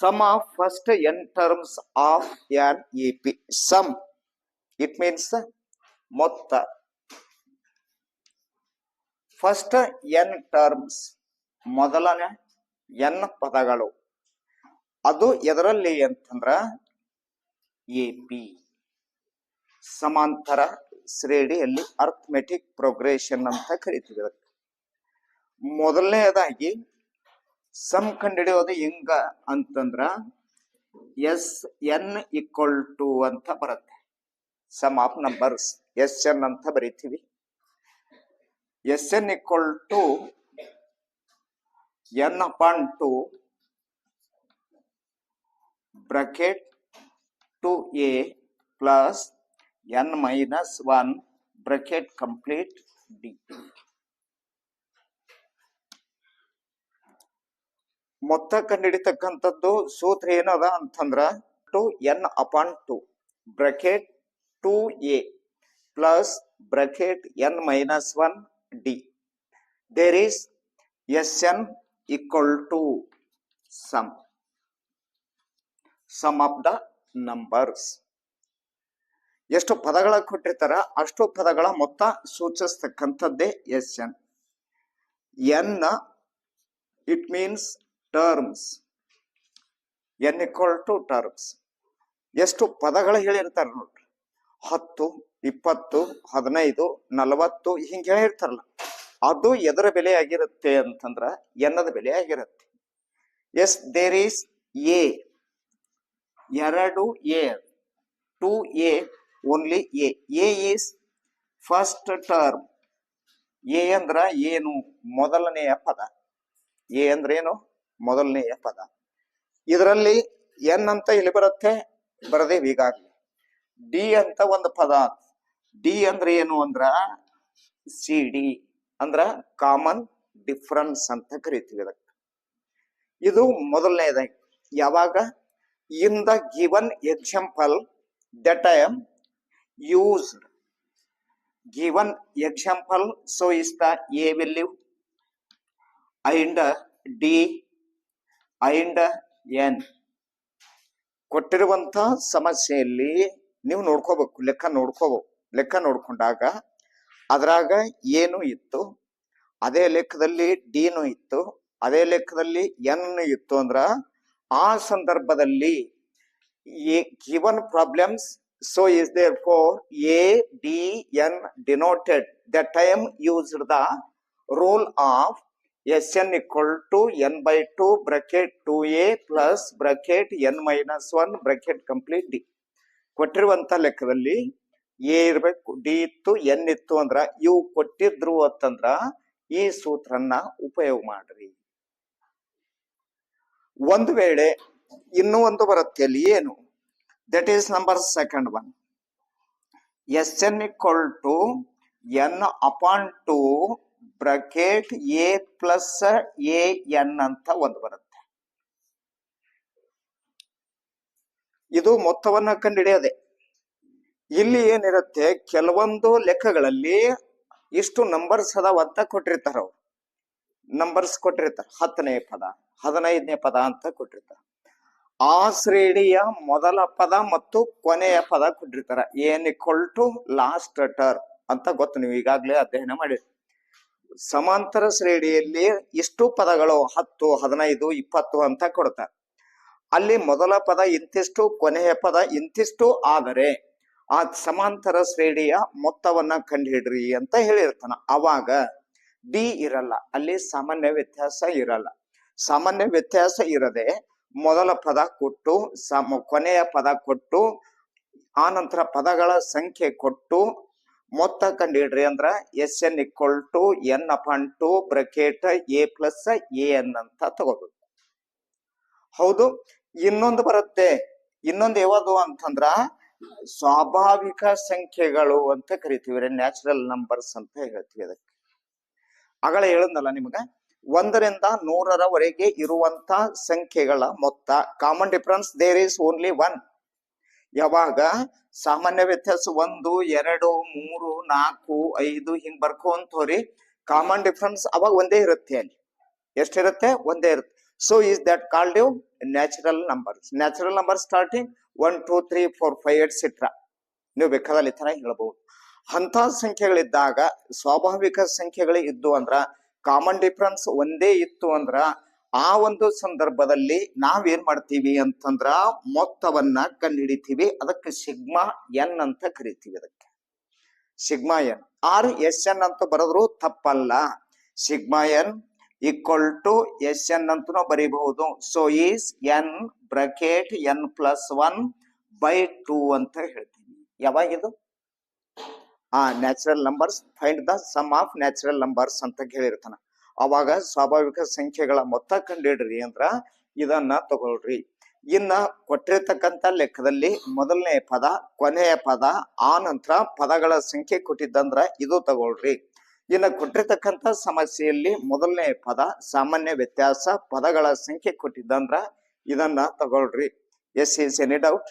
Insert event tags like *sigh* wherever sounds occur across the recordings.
sum of first n terms of an EP. Sum. It means ಮೊತ್ತ first N terms ಮೊದಲನೇ N ಪದಗಳು. ಅದು ಎದರಲ್ಲಿ ಅಂತಂದ್ರ ಎ ಪಿ ಸಮಾಂತರ ಶ್ರೇಣಿಯಲ್ಲಿ ಅರ್ಥಮೆಟಿಕ್ ಪ್ರೋಗ್ರೆಷನ್ ಅಂತ ಕರಿತೀವಿ ಅದಕ್ಕೆ. ಮೊದಲನೇದಾಗಿ ಸಮ್ ಕಂಡಿಡಿಯೋದು ಹೆಂಗ ಅಂತಂದ್ರ ಎಸ್ ಎನ್ ಈಕ್ವಲ್ ಟು ಅಂತ ಬರುತ್ತೆ. Sum of numbers S n ಅಂತ ಬರಿತೀವಿ. S n equal to n upon two bracket two a plus n minus one bracket complete d. ಮೊತ್ತ ಕಂಡಿಡಿತಕ್ಕಂಥದ್ದು ಸೂತ್ರ ಏನದ ಅಂತಂದ್ರ two n upon two bracket two a plus bracket n minus one d. There is S n equal to sum. Sum of the numbers. ಎಷ್ಟು ಪದಗಳ ಕೊಟ್ಟಿರ್ತಾರ ಅಷ್ಟು ಪದಗಳ ಮೊತ್ತ ಸೂಚಿಸ್ತಕ್ಕಂಥದ್ದೇ S n. N, it means terms n equal to terms ಎಷ್ಟು ಪದಗಳು ಹೇಳಿರ್ತಾರೆ ನೋಡ್ರಿ. ಹತ್ತು, ಇಪ್ಪತ್ತು, ಹದಿನೈದು, ನಲವತ್ತು, ಹಿಂಗೆ ಹೇಳಿರ್ತಾರಲ್ಲ. ಅದು ಎದರ ಬೆಲೆ ಆಗಿರುತ್ತೆ ಅಂತಂದ್ರ ಎನ್ನದ ಬೆಲೆ ಆಗಿರುತ್ತೆ. ಎಸ್ ದೇರ್ ಈಸ್ ಎ ಎರಡು a two a only a a is first term a ಅಂದ್ರ ಏನು? ಮೊದಲನೆಯ ಪದ. ಎ ಅಂದ್ರೆ ಏನು ಮೊದಲನೆಯ ಪದ. ಇದರಲ್ಲಿ ಎನ್ ಅಂತ ಇಲ್ಲಿ ಬರುತ್ತೆ? ಬರದೇವಿ ಈಗಾಗಲೇ. ಡಿ ಅಂತ ಒಂದು ಪದ. ಡಿ ಅಂದ್ರೆ ಏನು ಅಂದ್ರ? ಸಿ, ಡಿ ಅಂದ್ರ ಕಾಮನ್ ಡಿಫ್ರೆನ್ಸ್ ಅಂತ ಕರಿತೀವಿ ಅದಕ್ಕೆ ಇದು ಮೊದಲನೇದಾಗಿ. ಯಾವಾಗ? In the given example that I am use given example so is the a value and d and n ಕೊಟ್ಟಿರುವಂತ ಸಮಸ್ಯೆಯಲ್ಲಿ ನೀವು ನೋಡ್ಕೋಬೇಕು, ಲೆಕ್ಕ ನೋಡ್ಕೋಬೇಕು ಲೆಕ್ಕ ನೋಡ್ಕೊಂಡಾಗ ಅದ್ರಾಗ ಏನು ಇತ್ತು? ಅದೇ ಲೆಕ್ಕದಲ್ಲಿ ಡಿನು ಇತ್ತು, ಅದೇ ಲೆಕ್ಕದಲ್ಲಿ ಎನ್ ಇತ್ತು ಅಂದ್ರ ಆ ಸಂದರ್ಭದಲ್ಲಿ given problems so is there four a d n denoted the time used the role of S n equal to n by two bracket two a plus bracket n minus one bracket complete d. ಕೊಟ್ಟಿರುವಂತ ಲೆಕ್ಕದಲ್ಲಿ A ಇರಬೇಕು, D ಇತ್ತು, N ಇತ್ತು ಅಂದ್ರ ಇವು ಕೊಟ್ಟಿದ್ರು ಅಂತಂದ್ರ ಈ ಸೂತ್ರನ್ನ ಉಪಯೋಗ ಮಾಡ್ರಿ. ಒಂದು ವೇಳೆ ಇನ್ನೂ ಒಂದು ಬರುತ್ತೆ ಅಲ್ಲಿ ಏನು? That is number second one S n equal to n upon two bracket a plus a n ಅಂತ ಒಂದು ಬರುತ್ತೆ. ಇದು ಮೊತ್ತವನ್ನ ಕಂಡುಹಿಡಿಯದೆ. ಇಲ್ಲಿ ಏನಿರುತ್ತೆ? ಕೆಲವೊಂದು ಲೆಕ್ಕಗಳಲ್ಲಿ ಇಷ್ಟು ನಂಬರ್ಸ್ ಅದಾವ ಅಂತ ಕೊಟ್ಟಿರ್ತಾರ ಅವ್ರು. ನಂಬರ್ಸ್ ಕೊಟ್ಟಿರ್ತಾರ. ಹತ್ತನೇ ಪದ, ಹದಿನೈದನೇ ಪದ ಅಂತ ಕೊಟ್ಟಿರ್ತಾರ. ಆ ಶ್ರೇಣಿಯ ಮೊದಲ ಪದ ಮತ್ತು ಕೊನೆಯ ಪದ ಕೊಟ್ಟಿರ್ತಾರ. N equal to last term ಅಂತ ಗೊತ್ತು, ನೀವು ಈಗಾಗಲೇ ಅಧ್ಯಯನ ಮಾಡಿರಿ. ಸಮಾಂತರ ಶ್ರೇಣಿಯಲ್ಲಿ ಇಷ್ಟು ಪದಗಳು ಹತ್ತು, ಹದಿನೈದು, ಇಪ್ಪತ್ತು ಅಂತ ಕೊಡ್ತಾರೆ. ಅಲ್ಲಿ ಮೊದಲ ಪದ ಇಂತಿಷ್ಟು, ಕೊನೆಯ ಪದ ಇಂತಿಷ್ಟು ಆದರೆ ಆ ಸಮಾಂತರ ಶ್ರೇಣಿಯ ಮೊತ್ತವನ್ನ ಕಂಡುಹಿಡ್ರಿ ಅಂತ ಹೇಳಿರ್ತಾನ. ಅವಾಗ ಡಿ ಇರಲ್ಲ, ಅಲ್ಲಿ ಸಾಮಾನ್ಯ ವ್ಯತ್ಯಾಸ ಇರಲ್ಲ. ಸಾಮಾನ್ಯ ವ್ಯತ್ಯಾಸ ಇರದೆ ಮೊದಲ ಪದ ಕೊಟ್ಟು ಕೊನೆಯ ಪದ ಕೊಟ್ಟು, ಆ ನಂತರ ಪದಗಳ ಸಂಖ್ಯೆ ಕೊಟ್ಟು ಮೊತ್ತ ಕಂಡುಹಿಡ್ರಿ ಅಂದ್ರ S n equal to n upon two bracket a plus a n ಅಂತ ತಗೋಬೇಕು. ಹೌದು, ಇನ್ನೊಂದು ಬರುತ್ತೆ. ಇನ್ನೊಂದು ಯಾವುದು ಅಂತಂದ್ರ ಸ್ವಾಭಾವಿಕ ಸಂಖ್ಯೆಗಳು ಅಂತ ಕರಿತೀವಿ ನ್ಯಾಚುರಲ್ ನಂಬರ್ಸ್ ಅಂತ ಹೇಳ್ತೀವಿ ಅದಕ್ಕೆ. ಅಗಳ ಹೇಳದ್ನಲ್ಲ ನಿಮಗ, ಒಂದರಿಂದ ನೂರರವರೆಗೆ ಇರುವಂತ ಸಂಖ್ಯೆಗಳ ಮೊತ್ತ common difference there is only one ಯಾವಾಗ? ಸಾಮಾನ್ಯ ವ್ಯತ್ಯಾಸ ಒಂದು, ಎರಡು, ಮೂರು, ನಾಲ್ಕು, ಐದು ಹಿಂಗ್ ಬರ್ಕೊಂತ ಹೋರಿ ಕಾಮನ್ ಡಿಫ್ರೆನ್ಸ್ ಅವಾಗ ಒಂದೇ ಇರುತ್ತೆ ಅಲ್ಲಿ. ಎಷ್ಟಿರುತ್ತೆ? ಒಂದೇ ಇರುತ್ತೆ. So is that called you natural numbers natural number starting one two three four five etcetera ನೀವು ಬೇಕಾದಲ್ಲಿ ಈ ತರ ಹೇಳ್ಬಹುದು ಅಂತ ಸಂಖ್ಯೆಗಳಿದ್ದಾಗ, ಸ್ವಾಭಾವಿಕ ಸಂಖ್ಯೆಗಳು ಇದ್ದು ಅಂದ್ರ ಕಾಮನ್ ಡಿಫ್ರೆನ್ಸ್ ಒಂದೇ ಇತ್ತು ಅಂದ್ರ ಆ ಒಂದು ಸಂದರ್ಭದಲ್ಲಿ ನಾವೇನ್ ಮಾಡ್ತೀವಿ ಅಂತಂದ್ರ ಮೊತ್ತವನ್ನ ಕಂಡುಹಿಡಿತೀವಿ. ಅದಕ್ಕೆ ಸಿಗ್ಮಾ ಎನ್ ಅಂತ ಕರಿತೀವಿ ಅದಕ್ಕೆ. Sigma n. Or S n ಅಂತ ಬರೆದ್ರು ತಪ್ಪಲ್ಲ. Sigma n equal to S n ಅಂತನೂ ಬರೀಬಹುದು. So is n bracket n plus one by two ಅಂತ ಹೇಳ್ತೀವಿ. ಯಾವಾಗಿದು ಆ natural numbers find the sum of natural numbers ಅಂತ ಹೇಳಿರ್ತಾನ. ಅವಾಗ ಸ್ವಾಭಾವಿಕ ಸಂಖ್ಯೆಗಳ ಮೊತ್ತ ಕಂಡಿಡ್ರಿ ಅಂದ್ರ ಇದನ್ನ ತಗೊಳ್ರಿ. ಇನ್ನ ಕೊಟ್ಟಿರ್ತಕ್ಕಂಥ ಲೆಕ್ಕದಲ್ಲಿ ಮೊದಲನೇ ಪದ, ಕೊನೆಯ ಪದ, ಆ ನಂತರ ಪದಗಳ ಸಂಖ್ಯೆ ಕೊಟ್ಟಿದ್ದಂದ್ರ ಇದು ತಗೊಳ್ರಿ. ಇನ್ನ ಕೊಟ್ಟಿರ್ತಕ್ಕಂಥ ಸಮಸ್ಯೆಯಲ್ಲಿ ಮೊದಲನೇ ಪದ, ಸಾಮಾನ್ಯ ವ್ಯತ್ಯಾಸ, ಪದಗಳ ಸಂಖ್ಯೆ ಕೊಟ್ಟಿದ್ದಂದ್ರ ಇದನ್ನ ತಗೊಳ್ರಿ. Yes is any doubt?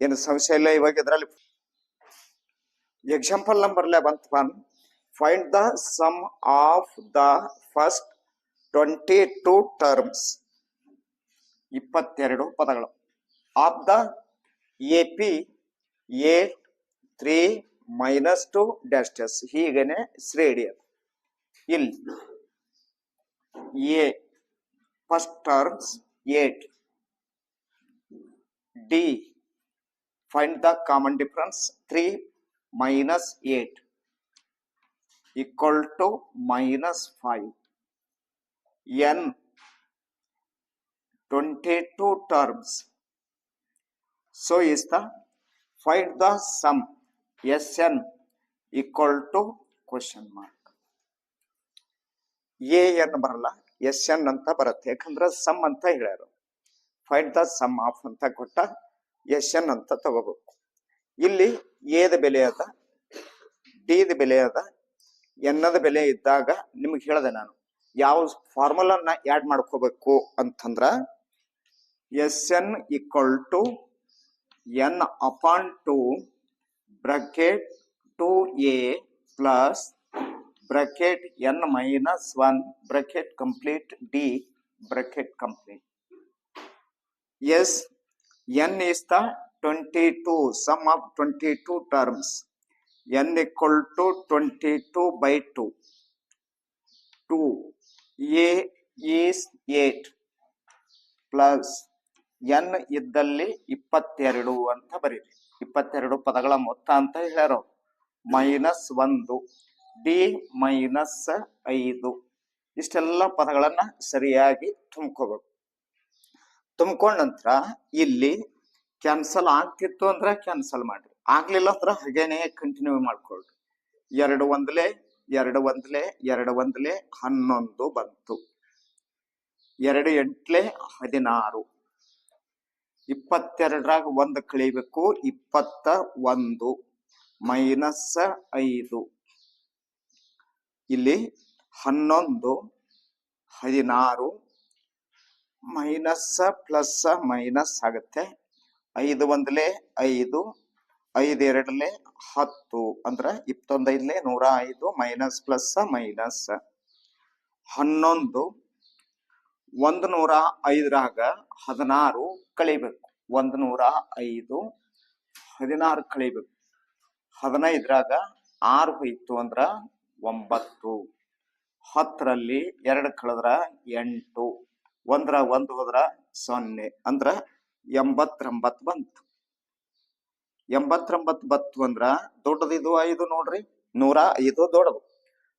ಏನು ಸಮಸ್ಯೆ ಇಲ್ಲ ಇವಾಗ ಇದರಲ್ಲಿ? Example number eleven one find the sum of the first twenty two terms ಇಪ್ಪತ್ತೆರಡು ಪದಗಳು. Of the A P a three minus two dashes ಹೀಗೇನೆ ಶ್ರೇಣಿ ಅದು ಇಲ್ಲಿ a first terms eight d find the common difference 3 minus 8 equal to minus 5 n 22 terms. So, is the, find the sum. Sn equal to question mark a n ಬರಲ್ಲ. S N ಅಂತ ಬರುತ್ತೆ. ಯಾಕಂದ್ರೆ sum ಅಂತ ಹೇಳ್ಯಾರು. Find the sum of ಅಂತ ಕೊಟ್ಟ S N ಅಂತ ತಗೋಬೇಕು. ಇಲ್ಲಿ ಎದ ಬೆಲೆ ಅದ ಡಿದ ಬೆಲೆ ಅದ ಎನ್ನದ ಬೆಲೆ ಇದ್ದಾಗ ನಿಮ್ಗೆ ಹೇಳ್ದೆ ನಾನು, ಯಾವ ಫಾರ್ಮುಲನ್ನ ಆಡ್ ಮಾಡ್ಕೋಬೇಕು ಅಂತಂದ್ರ S n equal to n upon two bracket two a plus bracket n minus one bracket complete d bracket complete S n is the 22 sum of 22 terms n two twenty 22 by 2 2 a is 8 plus n ಇದ್ದಲ್ಲಿ ಇಪ್ಪತ್ತೆರಡು ಅಂತ ಬರೀರಿ. ಇಪ್ಪತ್ತೆರಡು ಪದಗಳ ಮೊತ್ತ ಅಂತ ಹೇಳ್ಯಾರ minus ಒಂದು ಡಿ ಮೈನಸ್ ಐದು. ಇಷ್ಟೆಲ್ಲ ಪದಗಳನ್ನು ಸರಿಯಾಗಿ ತುಂಬ್ಕೋಬೇಕು. ತುಂಬ್ಕೊಂಡ ನಂತರ ಇಲ್ಲಿ ಕ್ಯಾನ್ಸಲ್ ಆಗ್ತಿತ್ತು ಅಂದ್ರೆ ಕ್ಯಾನ್ಸಲ್ ಮಾಡ್ರಿ. ಆಗ್ಲಿಲ್ಲ ಅಂದ್ರೆ ಹಾಗೇನೆ ಕಂಟಿನ್ಯೂ ಮಾಡ್ಕೊಳ್ರಿ. ಎರಡು ಒಂದ್ಲೆ ಎರಡು ಒಂದ್ಲೆ ಎರಡು ಒಂದ್ಲೆ, ಹನ್ನೊಂದು ಬಂತು. ಎರಡು ಎಂಟ್ಲೆ, ಹದಿನಾರು. ಇಪ್ಪತ್ತೆರಡರಾಗ ಒಂದು ಕಳಿಬೇಕು, ಇಪ್ಪತ್ತ ಒಂದು, ಮೈನಸ್ ಐದು. ಇಲ್ಲಿ ಹನ್ನೊಂದು, ಹದಿನಾರು, ಮೈನಸ್ ಪ್ಲಸ್ ಮೈನಸ್ ಆಗುತ್ತೆ. ಐದು ಒಂದ್ಲೆ, ಐದು ಐದು ಎರಡಲೆ ಹತ್ತು ಅಂದ್ರೆ ಇಪ್ಪತ್ತೊಂದೈದ್ಲೆ ನೂರ ಐದು ಮೈನಸ್ ಪ್ಲಸ್ ಮೈನಸ್ ಹನ್ನೊಂದು ಒಂದು ನೂರ ಐದರಾಗ ಹದಿನಾರು ಕಳಿಬೇಕು. ಒಂದು ನೂರ ಐದು ಹದಿನಾರು ಕಳಿಬೇಕು. ಹದಿನೈದರಾಗ ಆರು ಹೋಯ್ತು ಅಂದ್ರ ಒಂಬತ್ತು. ಹತ್ತರಲ್ಲಿ ಎರಡು ಕಳೆದ್ರ ಎಂಟು. ಒಂದ್ರ ಒಂದು ಹೋದ್ರ ಸೊನ್ನೆ. ಅಂದ್ರ ಎಂಬತ್ತೊಂಬತ್ತು ಬಂತು. ಎಂಬತ್ತೊಂಬತ್ತು ಬತ್ತು ಅಂದ್ರ ದೊಡ್ಡದಿದು ಐದು ನೋಡ್ರಿ, ನೂರ ಐದು ದೊಡ್ಡದು.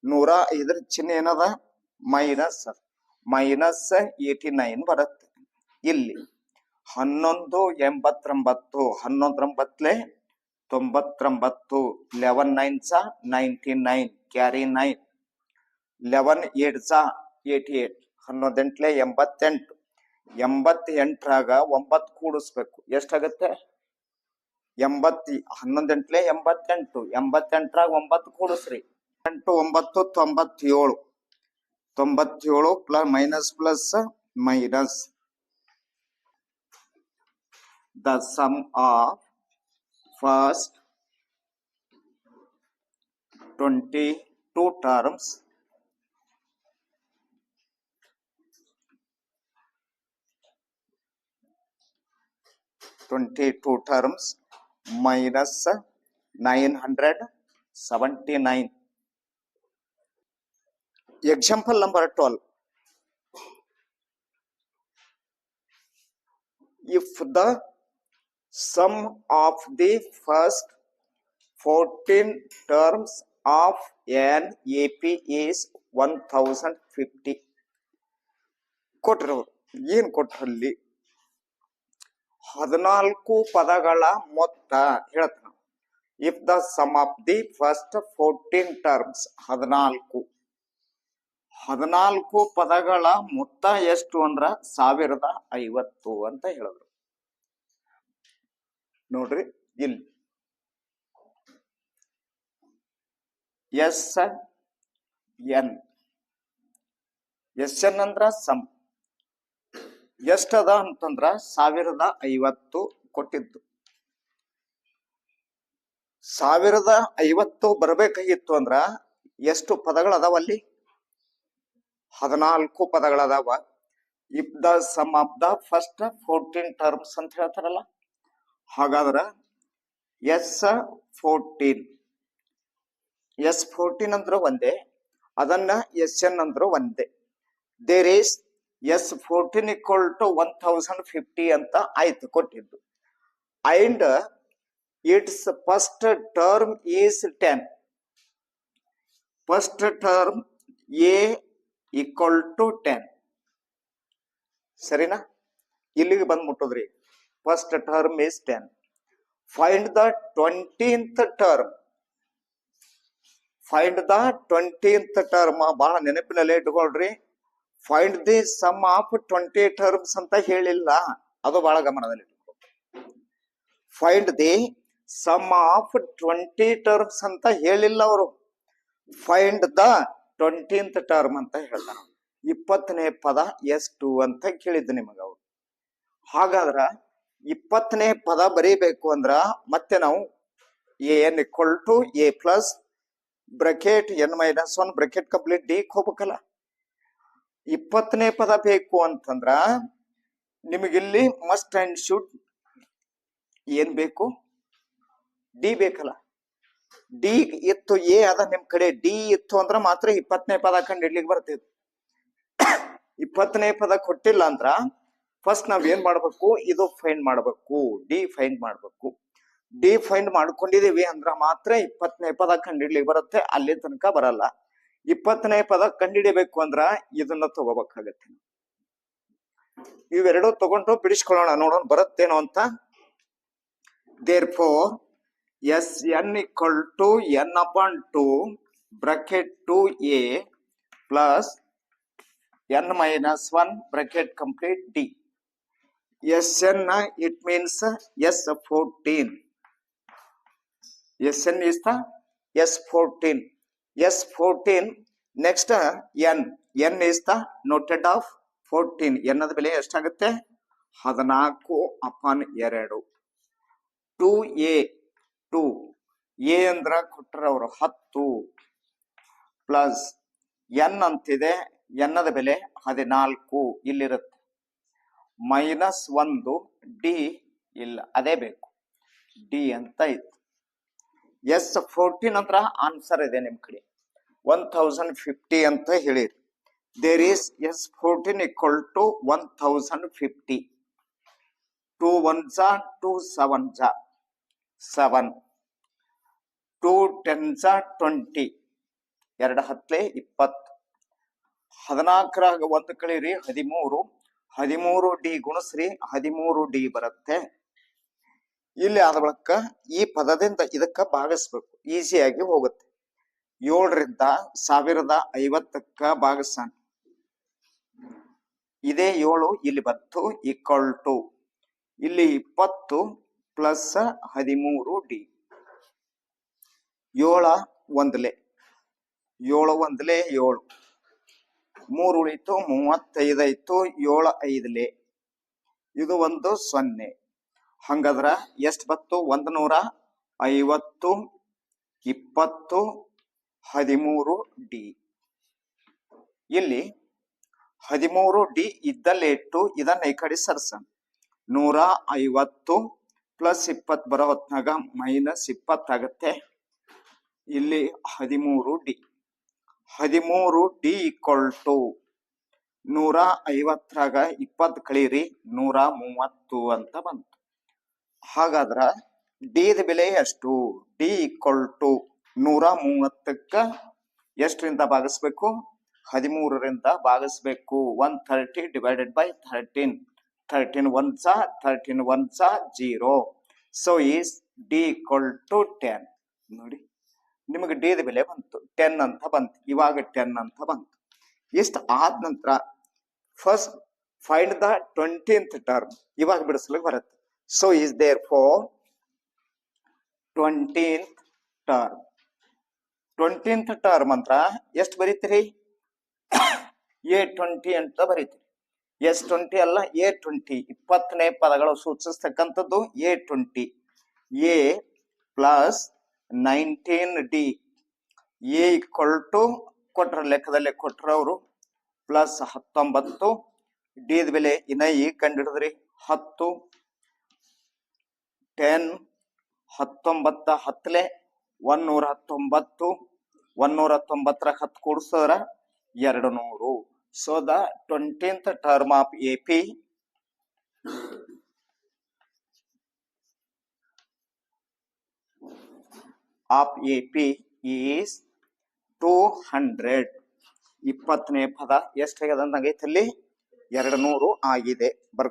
ನೂರ ಐದರ ಚಿಹ್ನೆ ಏನದ? ಮೈನಸ್ ಮೈನಸ್ ಏಟಿ ನೈನ್ ಬರುತ್ತೆ. ಇಲ್ಲಿ ಹನ್ನೊಂದು ಎಂಬತ್ತೊಂಬತ್ತು ಹನ್ನೊಂದರಂಬತ್ಲೆ ತೊಂಬತ್ತೊಂಬತ್ತು ಲೆವೆನ್ ನೈನ್ ಸ ninety nine carry nine eleven eight ಸ ಏಟಿ ಏಟ್ ಹನ್ನೊಂದೆಂಟ್ಲೆ ಎಂಬತ್ತೆಂಟು. ಎಂಬತ್ತೆಂಟರಾಗ ಒಂಬತ್ತು ಕೂಡಿಸ್ಬೇಕು. ಎಷ್ಟಾಗತ್ತೆ? ಎಂಬತ್ತಿ, ಹನ್ನೊಂದೆಂಟ್ಲೆ ಎಂಬತ್ತೆಂಟು, ಎಂಬತ್ತೆಂಟರಾಗ ಒಂಬತ್ತು ಕೂಡಿಸ್ರಿ. ಎಂಟು, ಒಂಬತ್ತು, ತೊಂಬತ್ತೇಳು. ತೊಂಬತ್ತೇಳು plus minus plus minus the sum of first twenty two terms. Twenty two terms. Minus nine hundred seventy nine example number twelve if the sum of the first 14 terms of an AP is 1050 ಕೊಟ್ರವ್ರು ಏನ್ ಕೊಟ್ರಲ್ಲಿ ಹದಿನಾಲ್ಕು ಪದಗಳ ಮೊತ್ತ ಹೇಳ್ತಾನ. If the sum of the first fourteen terms ಹದಿನಾಲ್ಕು. ಹದಿನಾಲ್ಕು ಪದಗಳ ಮೊತ್ತ ಎಷ್ಟು ಅಂದ್ರ ಸಾವಿರದ ಐವತ್ತು ಅಂತ ಹೇಳಿದ್ರು. ನೋಡ್ರಿ ಇಲ್ಲಿ. ಎಸ್ ಎನ್ ಎಸ್ ಎನ್ ಅಂದ್ರ ಸಮ್ ಎಷ್ಟದ ಅಂತಂದ್ರ ಸಾವಿರದ ಐವತ್ತು ಕೊಟ್ಟಿದ್ದು. ಸಾವಿರದ ಐವತ್ತು ಬರಬೇಕಾಗಿತ್ತು ಅಂದ್ರ ಎಷ್ಟು ಪದಗಳದಾವ ಅಲ್ಲಿ? ಹದಿನಾಲ್ಕು ಪದಗಳದಾವ if the sum of the first fourteen terms ಅಂತ ಹೇಳ್ತಾರಲ್ಲ? ಹಾಗಾದ್ರ ಎಸ್ ಫೋರ್ಟೀನ್. ಎಸ್ ಫೋರ್ಟೀನ್ ಅಂದ್ರೆ ಒಂದೇ, ಅದನ್ನ ಎಸ್ ಎನ್ ಅಂದ್ರೆ ಒಂದೇ. There is S fourteen equal to one thousand fifty ಅಂತ ಆಯ್ತು ಕೊಟ್ಟಿದ್ದು. And it's first term is ten first term a equal to ten ಸರಿನಾ? ಇಲ್ಲಿಗೆ ಬಂದ್ ಮುಟ್ಟದ್ರಿ first term is ten find the twentieth term find the twentieth term ಬಹಳ ನೆನಪಿನಲ್ಲಿ ಇಟ್ಕೊಳ್ರಿ. Find the sum of twenty terms ಅಂತ ಹೇಳಿಲ್ಲ. ಅದು ಬಹಳ ಗಮನದಲ್ಲಿ find the sum of twenty terms ಅಂತ ಹೇಳಿಲ್ಲ ಅವರು. ಫೈಂಡ್ ದ ಟ್ವೆಂಟೀನ್ತ್ ಟರ್ಮ್ ಅಂತ ಹೇಳ್ತಾರೆ ಇಪ್ಪತ್ತನೇ ಪದ ಎಷ್ಟು ಅಂತ ಕೇಳಿದ್ದು ನಿಮಗೆ ಅವರು. ಹಾಗಾದ್ರ ಇಪ್ಪತ್ತನೇ ಪದ ಬರೀಬೇಕು ಅಂದ್ರ ಮತ್ತೆ ನಾವು n equal to a plus bracket n minus one bracket complete d ಹೋಗ್ಬೇಕಲ್ಲ. ಇಪ್ಪತ್ತನೇ ಪದ ಬೇಕು ಅಂತಂದ್ರ ನಿಮಗಿಲ್ಲಿ ಮಸ್ಟ್ ಅಂಡ್ ಶುಡ್ ಏನ್ ಬೇಕು? ಡಿ ಬೇಕಲ್ಲ. ಡಿ ಇತ್ತು ಎ ಅದ ನಿಮ್ ಕಡೆ. ಡಿ ಇತ್ತು ಅಂದ್ರ ಮಾತ್ರ ಇಪ್ಪತ್ತನೇ ಪದ ಕಂಡು ಇಡ್ಲಿಕ್ಕೆ ಬರ್ತಿತ್ತು ಇಪ್ಪತ್ತನೇ ಪದ ಕೊಟ್ಟಿಲ್ಲ ಅಂದ್ರ ಫಸ್ಟ್ ನಾವ್ ಏನ್ ಮಾಡ್ಬೇಕು? ಇದು ಫೈಂಡ್ ಮಾಡ್ಬೇಕು. ಡಿ ಫೈಂಡ್ ಮಾಡ್ಬೇಕು. ಡಿ ಫೈಂಡ್ ಮಾಡ್ಕೊಂಡಿದೀವಿ ಅಂದ್ರ ಮಾತ್ರ ಇಪ್ಪತ್ತನೇ ಪದ ಕಂಡಿಡ್ಲಿಕ್ಕೆ ಬರುತ್ತೆ. ಅಲ್ಲಿ ತನಕ ಬರಲ್ಲ. ಇಪ್ಪತ್ತನೇ ಪದ ಕಂಡಿಡಿಬೇಕು ಅಂದ್ರ ಇದನ್ನ ತಗೋಬೇಕಾಗತ್ತೆ. ಇವೆರಡೂ ತಗೊಂಡು ಬಿಡಿಸ್ಕೊಳ್ಳೋಣ, ನೋಡೋಣ ಬರುತ್ತೇನೋ ಅಂತ. Therefore S n equal to n upon two bracket two a plus n minus one bracket complete d S n it means S fourteen S n is the S fourteen S fourteen next n n is the noted of fourteen ಎನ್ನದ ಬೆಲೆ ಎಷ್ಟಾಗುತ್ತೆ? ಹದಿನಾಲ್ಕು upon ಎರಡು. Two A to A ಅಂದ್ರ ಕೊಟ್ಟರವರು ಹತ್ತು. Plus N ಅಂತಿದೆ ಎನ್ನದ ಬೆಲೆ ಹದಿನಾಲ್ಕು. ಇಲ್ಲಿರುತ್ತೆ. ಮೈನಸ್ ಒಂದು ಡಿ ಇಲ್ಲ, ಅದೇ ಬೇಕು. ಡಿ ಅಂತ ಇತ್ತು. ಎಸ್ ಫೋರ್ಟೀನ್ ಅಂದ್ರ ಆನ್ಸರ್ ಇದೆ ನಿಮ್ ಕಡೆ. ಒನ್ ಥೌಸಂಡ್ ಫಿಫ್ಟಿ ಅಂತ ಹೇಳಿರಿ. There is S fourteen equal to one thousand fifty two one ಜಾ ಟೂ ಸೆವೆನ್ ಜಾ ಸೆವೆನ್ ಟು ಟೆನ್ ಜಾ ಟ್ವೆಂಟಿ ಎರಡು ಹತ್ತಲೆ ಇಪ್ಪತ್ತು. ಹದಿನಾಲ್ಕರಾಗ ಒಂದು ಕಳೀರಿ, ಹದಿಮೂರು. ಹದಿಮೂರು ಡಿ ಗುಣಸ್ರಿ, ಹದಿಮೂರು ಡಿ ಬರುತ್ತೆ. ಇಲ್ಲಿ ಆದ ಬಳಿಕ ಈ ಪದದಿಂದ ಇದಕ್ಕ ಭಾಗಿಸ್ಬೇಕು. ಈಸಿಯಾಗಿ ಹೋಗುತ್ತೆ. ಏಳರಿಂದ ಸಾವಿರದ ಐವತ್ತಕ್ಕ ಭಾಗಿಸೋಣ ಇದೇ ಏಳು ಇಲ್ಲಿ ಬಂತು ಈಕ್ವಲ್ ಟು ಇಲ್ಲಿ ಇಪ್ಪತ್ತು ಪ್ಲಸ್ ಹದಿಮೂರು ಡಿ ಏಳ ಒಂದ್ಲೆ. ಏಳು ಒಂದ್ಲೆ ಏಳು. ಮೂರು ಉಳಿತು ಮೂವತ್ತೈದಾಯ್ತು ಏಳು ಐದ್ಲೆ. ಇದು ಒಂದು ಸೊನ್ನೆ. ಹಂಗದ್ರ ಎಷ್ಟು ಬತ್ತು? ಒಂದ್ ನೂರ ಐವತ್ತು, ಇಪ್ಪತ್ತು, ಹದಿಮೂರು ಡಿ. ಇಲ್ಲಿ ಹದಿಮೂರು ಡಿ ಇದ್ದಲ್ಲೇ ಇಟ್ಟು ಇದನ್ನ ಈ ಕಡೆ ಸರ್ಸ ನೂರ ಐವತ್ತು ಪ್ಲಸ್ ಇಪ್ಪತ್ತು ಬರೋ ಹೊತ್ನಾಗ ಮೈನಸ್ ಇಪ್ಪತ್ತಾಗತ್ತೆ ಇಲ್ಲಿ ಹದಿಮೂರು ಡಿ. ಹದಿಮೂರು ಡಿ ಈಕ್ವಲ್ ಟು ನೂರ ಐವತ್ತರಾಗ ಇಪ್ಪತ್ತು ಕಳೀರಿ, ನೂರ ಮೂವತ್ತು ಅಂತ ಬಂತು. ಹಾಗಾದ್ರ ಡಿ ಬೆಲೆ ಎಷ್ಟು? ಡಿ ಈಕ್ವಲ್ ಟು ನೂರ ಮೂವತ್ತಕ್ಕ ಎಷ್ಟರಿಂದ ಭಾಗಿಸ್ಬೇಕು? ಹದಿಮೂರರಿಂದ ಭಾಗಿಸ್ಬೇಕು. One thirty divided by thirteen. Thirteen one saw, thirteen one saw, zero. So is d equal to ten. ನೋಡಿ, ನಿಮಗೆ ಡಿ ದ ಬೆಲೆ ಬಂತು. ಟೆನ್ ಅಂತ ಬಂತು. ಇವಾಗ ಟೆನ್ ಅಂತ ಬಂತು. ಇಷ್ಟು ಆದ ನಂತರ first find the twentieth term ಇವಾಗ ಬಿಡಿಸ್ಲಿಕ್ಕೆ ಬರುತ್ತೆ. So is for twentieth term twentieth term ಅಂತ ಎಷ್ಟು ಬರೀತೀರಿ? *coughs* ಎ ಟ್ವೆಂಟಿ ಅಂತ ಬರೀತೀರಿ. ಎಸ್ ಟ್ವೆಂಟಿ ಅಲ್ಲ ಎ ಟ್ವೆಂಟಿ ಇಪ್ಪತ್ತನೇ ಪದಗಳು ಸೂಚಿಸ್ತಕ್ಕಂಥದ್ದು a twenty a plus nineteen d a equal to ಕೊಟ್ರ ಲೆಕ್ಕದಲ್ಲಿ ಕೊಟ್ರವರು ಪ್ಲಸ್ ಹತ್ತೊಂಬತ್ತು. ಡಿ ಬೆಲೆ ಇನ್ನ ಈಗ ಕಂಡಿಡಿದ್ರಿ? ಹತ್ತು. ಟೆನ್ ಹತ್ತೊಂಬತ್ತ ಹತ್ತಲೆ ಒನ್ನೂರ ಹತ್ತೊಂಬತ್ತು ಒನ್ನೂರ ಹತ್ತೊಂಬತ್ತರ ಹತ್ತು ಕೂಡಿಸಿದ್ರ ಎರಡು ನೂರು. So the twentieth term of A P of A P is two hundred ಇಪ್ಪತ್ತನೇ ಪದ ಎಷ್ಟಾಗ್ಯದ ಅಂದಂಗೈತೆ ಅಲ್ಲಿ ಎರಡು ನೂರು ಆಗಿದೆ. ಬರ್